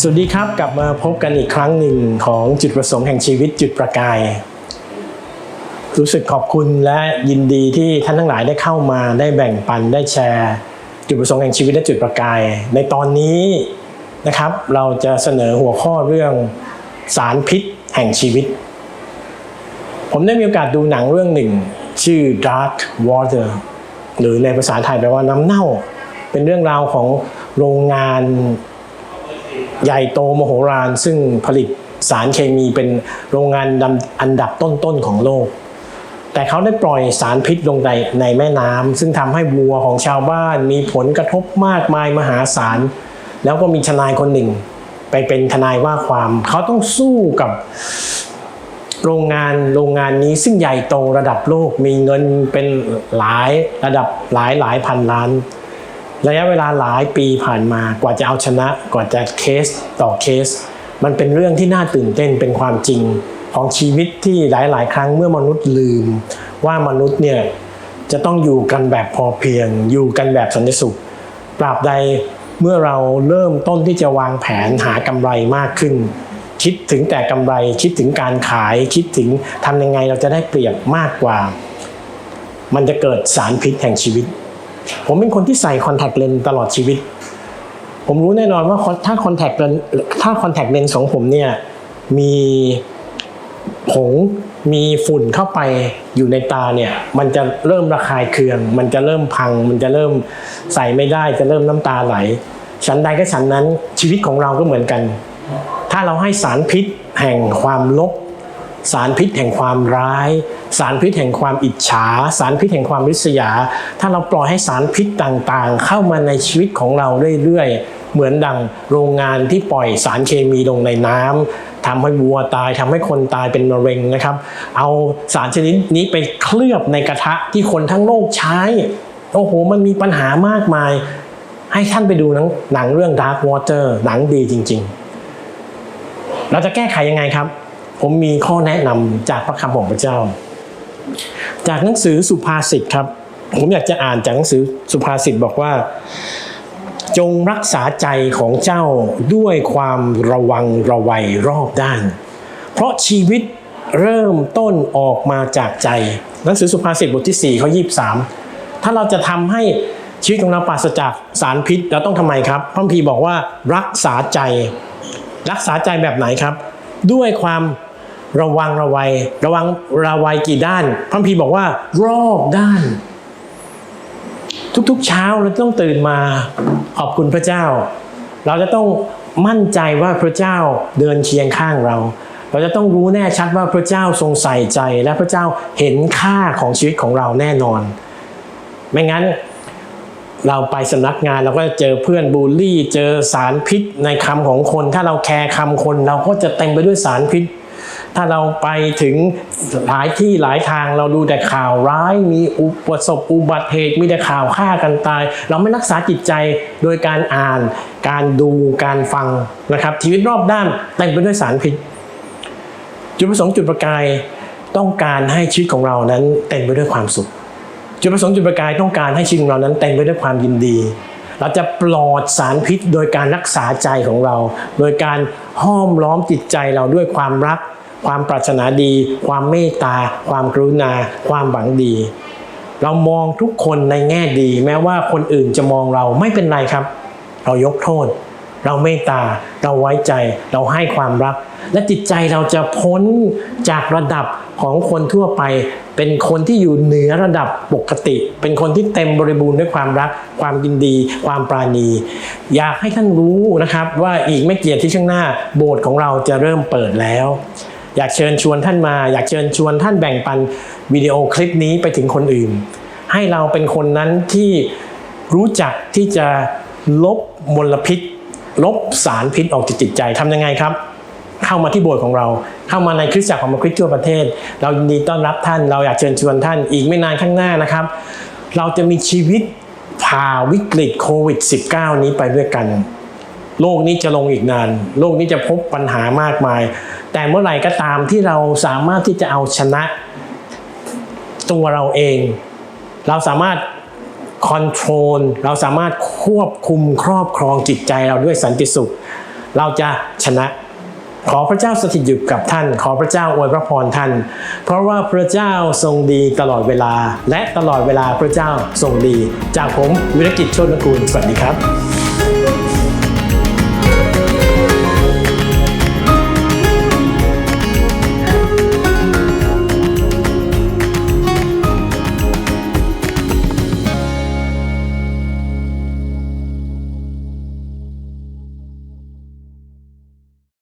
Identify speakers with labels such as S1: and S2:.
S1: สวัสดีครับกลับมาพบกันอีกครั้งหนึ่งของจุดประสงค์แห่งชีวิตจุดประกาย รู้สึกขอบคุณและยินดีที่ท่านทั้งหลายได้เข้ามาได้แบ่งปันได้แชร์ จุดประสงค์แห่งชีวิตและจุดประกาย ในตอนนี้นะครับ เราจะเสนอหัวข้อเรื่องสารพิษแห่งชีวิต ผมได้มีโอกาสดูหนังเรื่องหนึ่ง ชื่อ Dark Water หรือในภาษาไทยแปลว่าน้ำเน่า เป็นเรื่องราวของโรงงาน ใหญ่โตมโหฬารซึ่งผลิตสารเคมีเป็นโรงงานดำอันดับต้นๆของโลก แต่เขาได้ปล่อยสารพิษลงในในแม่น้ำซึ่งทำให้วัวของชาวบ้านมีผลกระทบมากมายมหาศาล แล้วก็มีทนายคนหนึ่ง ไปเป็นทนายว่าความ เขาต้องสู้กับโรงงานโรงงานนี้ซึ่งใหญ่โตระดับโลกมีเงินเป็นหลายระดับหลายหลายพันล้าน ระยะเวลาหลายปีผ่านมากว่าจะเอาชนะ กว่าจะเคสต่อเคส มันเป็นเรื่องที่น่าตื่นเต้นเป็นความจริงของชีวิตที่หลาย ๆ ครั้งเมื่อมนุษย์ลืม ว่ามนุษย์เนี่ยจะต้องอยู่กันแบบพอเพียง อยู่กันแบบสันติสุขตราบใดเมื่อเราเริ่มต้นที่จะวางแผนหากำไรมากขึ้น คิดถึงแต่กำไร คิดถึงการขาย คิดถึงทำยังไงเราจะได้เปรียบมากกว่า มันจะเกิดสารพิษแห่งชีวิต ผมเป็นคนที่ใส่คอนแทคเลนส์ตลอดชีวิต ผมรู้แน่นอนว่าถ้าคอนแทคเลนส์ถ้าคอนแทคเลนส์ของผมเนี่ยมีผงมีฝุ่นเข้าไปอยู่ในตาเนี่ย มันจะเริ่มระคายเคือง มันจะเริ่มพัง มันจะเริ่มใส่ไม่ได้ จะเริ่มน้ำตาไหล ฉันใดก็ฉันนั้นชีวิตของเราก็เหมือนกัน ถ้าเราให้สารพิษแห่งความลบ สารพิษแห่งความร้าย สารพิษแห่งความอิจฉา สารพิษแห่งความริษยา ถ้าเราปล่อยให้สารพิษต่างๆ เข้ามาในชีวิตของเราเรื่อยๆ เหมือนดังโรงงานที่ปล่อยสารเคมีลงในน้ำทำให้วัวตายทำให้คนตายเป็นมะเร็งนะครับ เอาสารชนิดนี้ไปเคลือบในกระทะที่คนทั้งโลกใช้ โอ้โห มันมีปัญหามากมาย ให้ท่านไปดูหนังหนังเรื่อง Dark Water หนังดีจริง ๆ เราจะแก้ไขยังไงครับ ผมมีข้อแนะนำจากพระคำของพระเจ้า จากหนังสือสุภาษิตครับ ผมอยากจะอ่านจากหนังสือสุภาษิตบอกว่า จงรักษาใจของเจ้าด้วยความระวังระวัยรอบด้าน เพราะชีวิตเริ่มต้นออกมาจากใจ หนังสือสุภาษิตบทที่4ข้อ23 ถ้าเราจะทำให้ชีวิตของเราปราศจากสารพิษเราต้องทำไมครับพระคัมภีบอกว่ารักษาใจ รักษาใจแบบไหนครับ ด้วยความ ระวังระวัย ระวังระวัยกี่ด้านพระคัมภีร์บอกว่ารอบด้าน ทุกๆเช้าเราต้องตื่นมาขอบคุณพระเจ้า เราจะต้องมั่นใจว่าพระเจ้าเดินเคียงข้างเรา เราจะต้องรู้แน่ชัดว่าพระเจ้าทรงใส่ใจ และพระเจ้าเห็นค่าของชีวิตของเราแน่นอน ไม่งั้นเราไปสำนักงานเราก็จะเจอเพื่อนบูลลี่ เจอสารพิษในคำของคน ถ้าเราแคร์คำคน เราก็จะเต็มไปด้วยสารพิษ ถ้าเราไปถึงหลายที่หลายทางเราดูแต่ข่าวร้าย มีอุประสบอุบัติเหตุมีแต่ข่าวฆ่ากันตาย เราไม่รักษาจิตใจโดยการอ่าน การดูการฟังนะครับชีวิตรอบด้านเต็มไปด้วยสารพิษจุดประสงค์จุดประกายต้องการให้ชีวิตของเรานั้นเต็มไปด้วยความสุข จุดประสงค์จุดประกายต้องการให้ชีวิตของเรานั้นเต็มไปด้วยความยินดี เราจะปลอดสารพิษโดยการรักษาใจของเรา โดยการห้อมล้อมจิตใจเราด้วยความรัก ความปรารถนาดี ความเมตตา ความกรุณา ความหวังดี เรามองทุกคนในแง่ดี แม้ว่าคนอื่นจะมองเราไม่เป็นไรครับ เรายกโทษ เราเมตตา เราไว้ใจ เราให้ความรัก และจิตใจเราจะพ้นจากระดับของคนทั่วไป เป็นคนที่อยู่เหนือระดับปกติ เป็นคนที่เต็มบริบูรณ์ด้วยความรัก ความยินดี ความปราณี อยากให้ท่านรู้นะครับว่าอีกไม่เกี่อาที่ข้างหน้าโบสถ์ของเราจะเริ่มเปิดแล้ว อยากเชิญชวนท่านมา อยากเชิญชวนท่านแบ่งปันวิดีโอคลิปนี้ไปถึงคนอื่น ให้เราเป็นคนนั้นที่รู้จักที่จะลบมลพิษ ลบสารพิษออกจากจิตใจทำยังไงครับ เข้ามาที่โบสถ์ของเรา เข้ามาในคริสตจักรของมคริสต์ทั่วประเทศ เรายินดีต้อนรับท่าน เราอยากเชิญชวนท่านอีกไม่นานข้างหน้านะครับ เราจะมีชีวิตผ่าวิกฤตโควิด -19 นี้ไปด้วยกัน โลกนี้จะลงอีกนาน โลกนี้จะพบปัญหามากมาย แต่เมื่อไหร่ก็ตามที่เราสามารถที่จะเอาชนะตัวเราเอง เราสามารถคอนโทรลเราสามารถควบคุมครอบครองจิตใจเราด้วยสันติสุข เราจะชนะ ขอพระเจ้าสถิตอยู่กับท่าน ขอพระเจ้าอวยพระพรท่าน เพราะว่าพระเจ้าทรงดีตลอดเวลา และตลอดเวลาพระเจ้าทรงดี จากผมวิรกิจโชตนกูลสวัสดีครับ